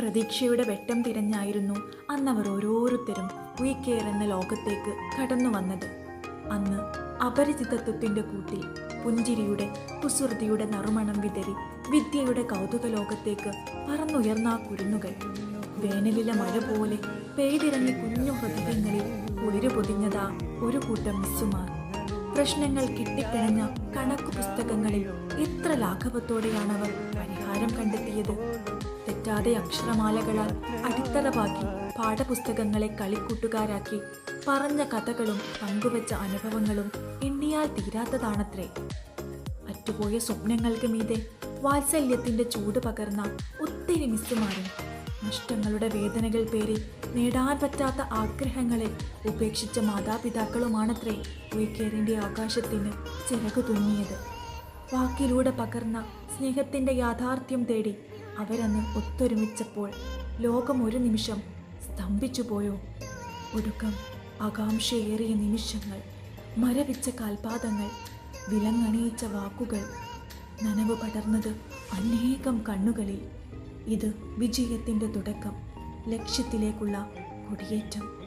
പ്രതീക്ഷയുടെ വെട്ടം തിരഞ്ഞായിരുന്നു അന്നവർ ഓരോരുത്തരും ഉയിക്കേർ എന്ന ലോകത്തേക്ക് കടന്നു വന്നത്. അന്ന് അപരിചിതത്വത്തിന്റെ കൂട്ടിൽ പുഞ്ചിരിയുടെ കുസൃതിയുടെ നറുമണം വിതരി വിദ്യയുടെ കൗതുക ലോകത്തേക്ക് പറന്നുയർന്ന ആ കുരുന്നുകൾ. വേനലിലെ മഴ പോലെ പെയ്തിറങ്ങി കുഞ്ഞു ഹൃദയങ്ങളിൽ കുളിരു പൊതിഞ്ഞതാ ഒരു കൂട്ടം മിസ്സുമാർ. പ്രശ്നങ്ങൾ കിട്ടിപ്പിണഞ്ഞ കണക്ക് പുസ്തകങ്ങളിൽ എത്ര ലാഘവത്തോടെയാണവർ പരിഹാരം കണ്ടെത്തിയത്. തെറ്റാതെ അക്ഷരമാലകളാൽ അടിത്തറവാക്കി പാഠപുസ്തകങ്ങളെ കളിക്കൂട്ടുകാരാക്കി പറഞ്ഞ കഥകളും പങ്കുവച്ച അനുഭവങ്ങളും എണ്ണിയാൽ തീരാത്തതാണത്രേ. അറ്റുപോയ സ്വപ്നങ്ങൾക്ക് മീതെ വാത്സല്യത്തിന്റെ ചൂട് പകർന്ന ഒത്തിരി മിസ്സുമാരും നഷ്ടങ്ങളുടെ വേദനകൾ പേറി നേടാൻ പറ്റാത്ത ആഗ്രഹങ്ങളെ ഉപേക്ഷിച്ച മാതാപിതാക്കളുമാണത്രേ ഉയക്കേറിന്റെ ആകാശത്തിന് ചിറകു തുന്നിയത്. വാക്കിലൂടെ പകർന്ന സ്നേഹത്തിന്റെ യാഥാർത്ഥ്യം തേടി അവരന്ന് ഒത്തൊരുമിച്ചപ്പോൾ ലോകം ഒരു നിമിഷം സ്തംഭിച്ചു പോയോ? ഒടുക്കം ആകാംക്ഷയേറിയ നിമിഷങ്ങൾ മരവിച്ച കാൽപാദങ്ങൾ വിലങ്ങണിയിച്ച വാക്കുകൾ നനവ് പടർന്നത് അനേകം കണ്ണുകളിൽ. ഇത് വിജയത്തിന്റെ തുടക്കം ലക്ഷ്യത്തിലേക്കുള്ള കൊടിയേറ്റം.